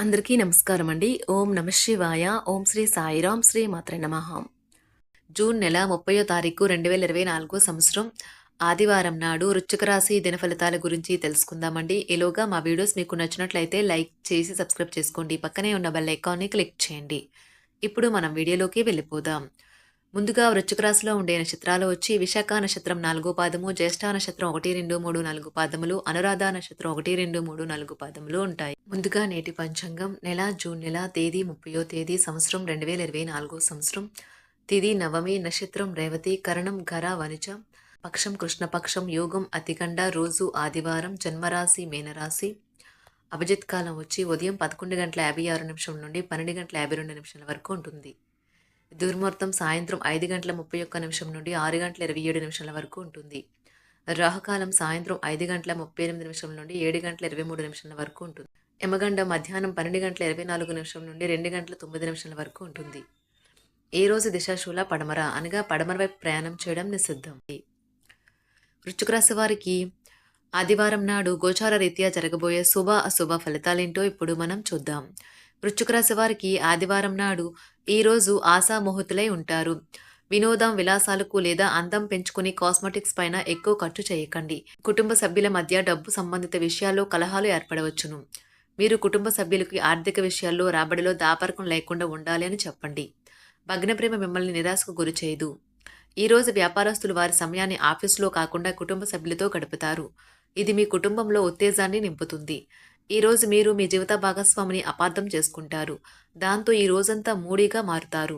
అందరికీ నమస్కారం అండి ఓం నమ శివాయ. ఓం శ్రీ సాయిరాం శ్రీ మాత్ర నమః. జూన్ నెల ముప్పయో తారీఖు రెండు వేల ఇరవై నాలుగో సంవత్సరం. ఆదివారం నాడు వృశ్చిక రాశి దిన ఫలితాల గురించి తెలుసుకుందామండి. ఈలోగా మా వీడియోస్ మీకు నచ్చినట్లయితే లైక్ చేసి సబ్స్క్రైబ్ చేసుకోండి. పక్కనే ఉన్న బెల్ ఐకాన్ని క్లిక్ చేయండి. ఇప్పుడు మనం వీడియోలోకి వెళ్ళిపోదాం. ముందుగా వృశ్చిక రాశిలో ఉండే నక్షత్రాలు వచ్చి విశాఖ నక్షత్రం నాలుగో పాదము జ్యేష్ఠ నక్షత్రం ఒకటి రెండు మూడు నాలుగు పాదములు అనురాధ నక్షత్రం ఒకటి రెండు మూడు నాలుగు పాదములు ఉంటాయి. ముందుగా నేటి పంచాంగం నెల జూన్ నెల తేదీ ముప్పయో తేదీ సంవత్సరం రెండు వేల ఇరవై నాలుగో సంవత్సరం. తిది నవమి నక్షత్రం రేవతి కరణం ఘర వనిజ పక్షం కృష్ణపక్షం యోగం అతికండ రోజు ఆదివారం జన్మరాశి మీనరాశి. అభిజిత్ కాలం వచ్చి ఉదయం పదకొండు గంటల యాభై ఆరు నిమిషం నుండి పన్నెండు గంటల యాభై రెండు నిమిషాల వరకు ఉంటుంది. దుర్ముహూర్తం సాయంత్రం ఐదు గంటల ముప్పై ఒక్క నిమిషం నుండి ఆరు గంటల ఇరవై ఏడు నిమిషాల వరకు ఉంటుంది. రాహుకాలం సాయంత్రం ఐదు గంటల ముప్పై ఎనిమిది నిమిషం నుండి ఏడు గంటల ఇరవై మూడు నిమిషాల వరకు ఉంటుంది. యమగండ మధ్యాహ్నం పన్నెండు గంటల ఇరవై నాలుగు నిమిషం నుండి రెండు గంటల తొమ్మిది నిమిషాల వరకు ఉంటుంది. ఏ రోజు దిశాశూల పడమర అనగా పడమర వైపు ప్రయాణం చేయడం నిషిద్ధం. వృశ్చిక రాశి వారికి ఆదివారం నాడు గోచార రీత్యా జరగబోయే శుభ అశుభ ఫలితాలేంటో ఇప్పుడు మనం చూద్దాం. వృశ్చికరాశి వారికి ఆదివారం నాడు ఈరోజు ఆశామోహితులై ఉంటారు. వినోదం విలాసాలకు లేదా అందం పెంచుకుని కాస్మెటిక్స్ పైన ఎక్కువ ఖర్చు చేయకండి. కుటుంబ సభ్యుల మధ్య డబ్బు సంబంధిత విషయాల్లో కలహాలు ఏర్పడవచ్చును. మీరు కుటుంబ సభ్యులకి ఆర్థిక విషయాల్లో రాబడిలో దాపరకం లేకుండా ఉండాలి అని చెప్పండి. భగ్న ప్రేమ మిమ్మల్ని నిరాశకు గురిచేయదు ఈరోజు ఈ రోజు వ్యాపారస్తులు వారి సమయాన్ని ఆఫీసులో కాకుండా కుటుంబ సభ్యులతో గడుపుతారు. ఇది మీ కుటుంబంలో ఉత్తేజాన్ని నింపుతుంది. ఈరోజు మీరు మీ జీవిత భాగస్వామిని అపార్థం చేసుకుంటారు. దాంతో ఈ రోజంతా మూడీగా మారుతారు.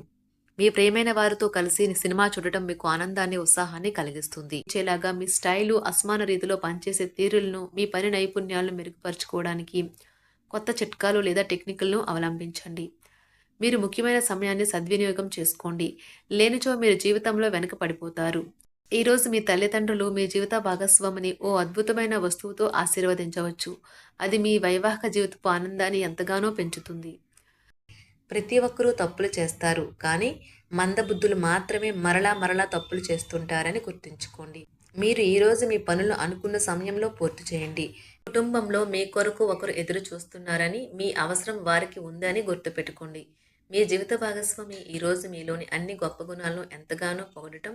మీ ప్రేమైన వారితో కలిసి సినిమా చూడటం మీకు ఆనందాన్ని ఉత్సాహాన్ని కలిగిస్తుంది. ఇచ్చేలాగా మీ స్టైలు అసమాన రీతిలో పనిచేసే తీరులను మీ పని నైపుణ్యాలను మెరుగుపరచుకోవడానికి కొత్త చిట్కాలు లేదా టెక్నికల్ను అవలంబించండి. మీరు ముఖ్యమైన సమయాన్ని సద్వినియోగం చేసుకోండి. లేనిచో మీరు జీవితంలో వెనక పడిపోతారు ఈరోజు మీ తల్లిదండ్రులు మీ జీవిత భాగస్వామిని ఓ అద్భుతమైన వస్తువుతో ఆశీర్వదించవచ్చు. అది మీ వైవాహిక జీవితపు ఆనందాన్ని ఎంతగానో పెంచుతుంది. ప్రతి ఒక్కరూ తప్పులు చేస్తారు కానీ మందబుద్ధులు మాత్రమే మరలా మరలా తప్పులు చేస్తుంటారని గుర్తుంచుకోండి. మీరు ఈరోజు మీ పనులు అనుకున్న సమయంలో పూర్తి చేయండి. కుటుంబంలో మీ కొరకు ఒకరు ఎదురు చూస్తున్నారని మీ అవసరం వారికి ఉందని గుర్తుపెట్టుకోండి. మీ జీవిత భాగస్వామి ఈరోజు మీలోని అన్ని గొప్ప గుణాలను ఎంతగానో పొగడటం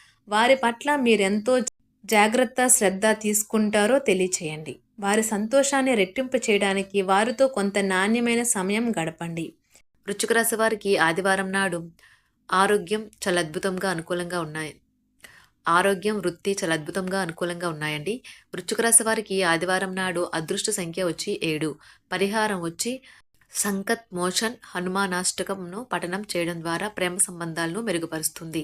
వారి పట్ల మీరెంతో జాగ్రత్త శ్రద్ధ తీసుకుంటారో తెలియచేయండి. వారి సంతోషాన్ని రెట్టింపు చేయడానికి వారితో కొంత నాణ్యమైన సమయం గడపండి. వృశ్చిక రాశి వారికి ఆదివారం నాడు ఆరోగ్యం చాలా అద్భుతంగా అనుకూలంగా ఉన్నాయి. ఆరోగ్యం వృత్తి చాలా అద్భుతంగా అనుకూలంగా ఉన్నాయండి. వృశ్చిక రాశి వారికి ఆదివారం నాడు అదృష్ట సంఖ్య వచ్చి ఏడు. పరిహారం వచ్చి సంకత్ మోషన్ హనుమానాష్టకంను పఠనం చేయడం ద్వారా ప్రేమ సంబంధాలను మెరుగుపరుస్తుంది.